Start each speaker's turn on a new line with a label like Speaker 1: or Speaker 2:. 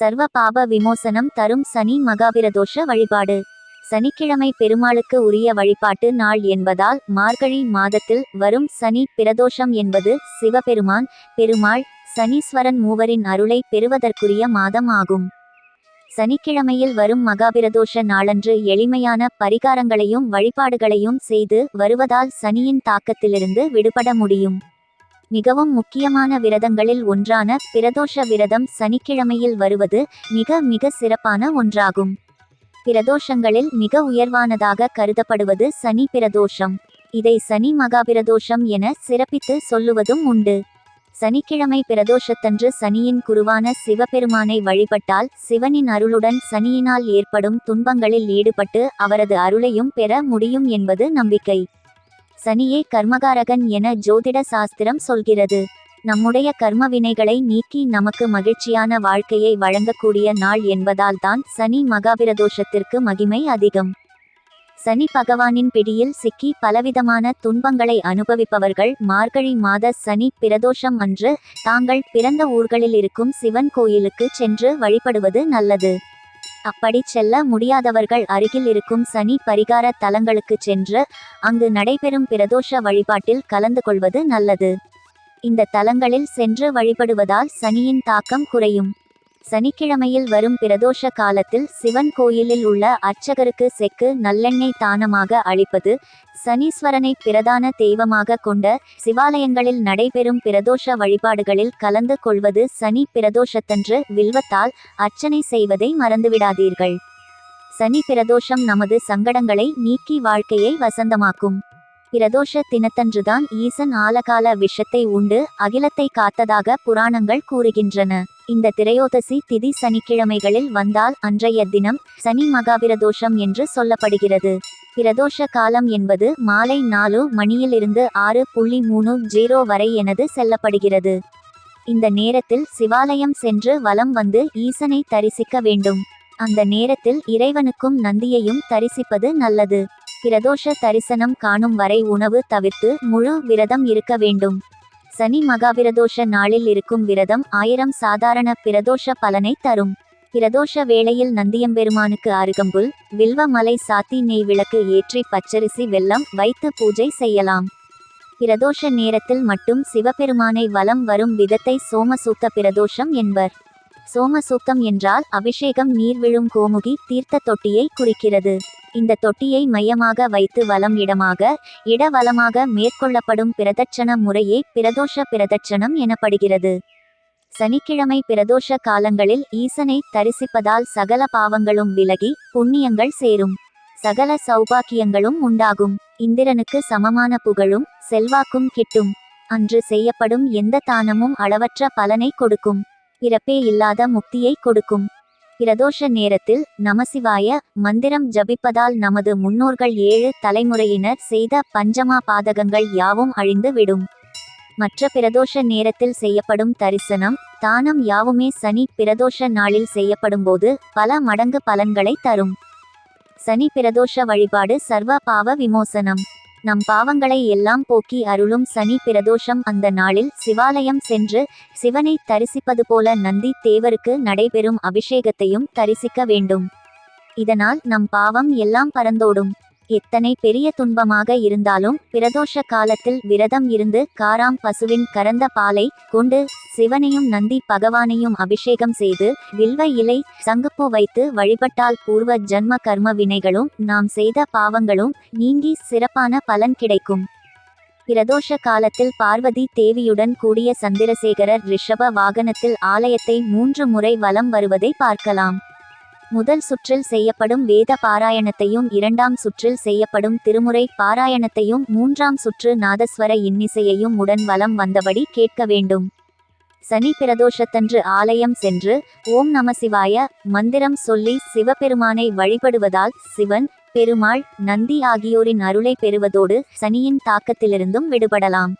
Speaker 1: சர்வ பாப விமோசனம் தரும் சனி மகாபிரதோஷ வழிபாடு. சனிக்கிழமை பெருமாளுக்கு உரிய வழிபாட்டு நாள் என்பதால் மார்கழி மாதத்தில் வரும் சனி பிரதோஷம் என்பது சிவபெருமான் பெருமாள் சனீஸ்வரன் மூவரின் அருளை பெறுவதற்குரிய மாதம் ஆகும் சனிக்கிழமையில் வரும் மகாபிரதோஷ நாளன்று எளிமையான பரிகாரங்களையும் வழிபாடுகளையும் செய்து வருவதால் சனியின் தாக்கத்திலிருந்து விடுபட முடியும். மிகவும் முக்கியமான விரதங்களில் ஒன்றான பிரதோஷ விரதம் சனிக்கிழமையில் வருவது மிக மிக சிறப்பான ஒன்றாகும். பிரதோஷங்களில் மிக உயர்வானதாக கருதப்படுவது சனி பிரதோஷம். இதை சனி மகாபிரதோஷம் என சிறப்பித்து சொல்லுவதும் உண்டு. சனிக்கிழமை பிரதோஷத்தன்று சனியின் குருவான சிவபெருமானை வழிபட்டால் சிவனின் அருளுடன் சனியினால் ஏற்படும் துன்பங்களில் ஈடுபட்டு அவரது அருளையும் பெற முடியும் என்பது நம்பிக்கை. சனியே கர்மகாரகன் என ஜோதிட சாஸ்திரம் சொல்கிறது. நம்முடைய கர்ம வினைகளை நீக்கி நமக்கு மகிழ்ச்சியான வாழ்க்கையை வழங்கக்கூடிய நாள் என்பதால் தான் சனி மகாபிரதோஷத்திற்கு மகிமை அதிகம். சனி பகவானின் பிடியில் சிக்கி பலவிதமான துன்பங்களை அனுபவிப்பவர்கள் மார்கழி மாத சனி பிரதோஷம் அன்று தாங்கள் பிறந்த ஊர்களில் இருக்கும் சிவன் கோயிலுக்கு சென்று வழிபடுவது நல்லது. அப்படி செல்ல முடியாதவர்கள் அருகில் இருக்கும் சனி பரிகார தலங்களுக்கு சென்று அங்கு நடைபெறும் பிரதோஷ வழிபாட்டில் கலந்து கொள்வது நல்லது. இந்த தலங்களில் சென்று வழிபடுவதால் சனியின் தாக்கம் குறையும். சனிக்கிழமையில் வரும் பிரதோஷ காலத்தில் சிவன் கோயிலில் உள்ள அர்ச்சகருக்கு செக்கு நல்லெண்ணெய் தானமாக அளிப்பது சனீஸ்வரனை பிரதான தெய்வமாக கொண்ட சிவாலயங்களில் நடைபெறும் பிரதோஷ வழிபாடுகளில் கலந்து கொள்வது சனி பிரதோஷத்தன்று வில்வத்தால் அர்ச்சனை செய்வதை மறந்துவிடாதீர்கள். சனி பிரதோஷம் நமது சங்கடங்களை நீக்கி வாழ்க்கையை வசந்தமாக்கும். பிரதோஷ தினத்தன்றுதான் ஈசன் ஆலகால விஷத்தை உண்டு அகிலத்தை காத்ததாக புராணங்கள் கூறுகின்றன. இந்த திரையோதசி திதி சனிக்கிழமைகளில் வந்தால் அன்றைய தினம் சனி மகாபிரதோஷம் என்று சொல்லப்படுகிறது. பிரதோஷ காலம் என்பது மாலை நாலு மணியிலிருந்து ஆறு புள்ளி மூணு ஜீரோ வரை எனது செல்லப்படுகிறது. இந்த நேரத்தில் சிவாலயம் சென்று வலம் வந்து ஈசனை தரிசிக்க வேண்டும். அந்த நேரத்தில் இறைவனுக்கும் நந்தியையும் தரிசிப்பது நல்லது. பிரதோஷ தரிசனம் காணும் வரை உணவு தவிர்த்து முழு விரதம் இருக்க வேண்டும். சனி மகாபிரதோஷ நாளில் இருக்கும் விரதம் ஆயிரம் சாதாரண பிரதோஷ பலனை தரும். பிரதோஷ வேளையில் நந்தியம்பெருமானுக்கு அருகம்புல் வில்வ மலை சாத்தி நெய் விளக்கு ஏற்றி பச்சரிசி வெல்லம் வைத்து பூஜை செய்யலாம். பிரதோஷ நேரத்தில் மட்டும் சிவபெருமானை வலம் வரும் விதத்தை சோமசூத்த பிரதோஷம் என்பர். சோமசூத்தம் என்றால் அபிஷேகம் நீர் விழும் கோமுகி தீர்த்த தொட்டியை குறிக்கிறது. இந்த தொட்டியை மையமாக வைத்து வலம் இடமாக இடவலமாக மேற்கொள்ளப்படும் பிரதட்சண முறையே பிரதோஷ பிரதட்சணம் எனப்படுகிறது. சனிக்கிழமை பிரதோஷ காலங்களில் ஈசனை தரிசிப்பதால் சகல பாவங்களும் விலகி புண்ணியங்கள் சேரும். சகல சௌபாக்கியங்களும் உண்டாகும். இந்திரனுக்கு சமமான புகழும் செல்வாக்கும் கிட்டும். அன்று செய்யப்படும் எந்த தானமும் அளவற்ற பலனை கொடுக்கும். பிறப்பே இல்லாத முக்தியை கொடுக்கும். பிரதோஷ நேரத்தில் நமசிவாய மந்திரம் ஜபிப்பதால் நமது முன்னோர்கள் ஏழு தலைமுறையினர் செய்த பஞ்சமா பாதகங்கள் யாவும் அழிந்து விடும். மற்ற பிரதோஷ நேரத்தில் செய்யப்படும் தரிசனம் தானம் யாவுமே சனி பிரதோஷ நாளில் செய்யப்படும்போது பல மடங்கு பலன்களை தரும். சனி பிரதோஷ வழிபாடு சர்வ பாவ விமோசனம். நம் பாவங்களை எல்லாம் போக்கி அருளும் சனி பிரதோஷம் அந்த நாளில் சிவாலயம் சென்று சிவனை தரிசிப்பது போல நந்தி தேவருக்கு நடைபெறும் அபிஷேகத்தையும் தரிசிக்க வேண்டும். இதனால் நம் பாவம் எல்லாம் பறந்தோடும். எத்தனை பெரிய துன்பமாக இருந்தாலும் பிரதோஷ காலத்தில் விரதம் இருந்து காராம் பசுவின் கறந்த பாலை கொண்டு சிவனையும் நந்தி பகவானையும் அபிஷேகம் செய்து வில்வ இலை சங்குப்பூ வைத்து வழிபட்டால் பூர்வ ஜன்ம கர்ம வினைகளும் நாம் செய்த பாவங்களும் நீங்கி சிறப்பான பலன் கிடைக்கும். பிரதோஷ காலத்தில் பார்வதி தேவியுடன் கூடிய சந்திரசேகரர் ரிஷப வாகனத்தில் ஆலயத்தை மூன்று முறை வலம் வருவதை பார்க்கலாம். முதல் சுற்றில் செய்யப்படும் வேத பாராயணத்தையும் இரண்டாம் சுற்றில் செய்யப்படும் திருமுறை பாராயணத்தையும் மூன்றாம் சுற்று நாதஸ்வர இன்னிசையையும் உடன் வலம் வந்தபடி கேட்க வேண்டும். சனி பிரதோஷத்தன்று ஆலயம் சென்று ஓம் நம சிவாய மந்திரம் சொல்லி சிவபெருமானை வழிபடுவதால் சிவன் பெருமாள் நந்தி ஆகியோரின் அருளை பெறுவதோடு சனியின் தாக்கத்திலிருந்தும் விடுபடலாம்.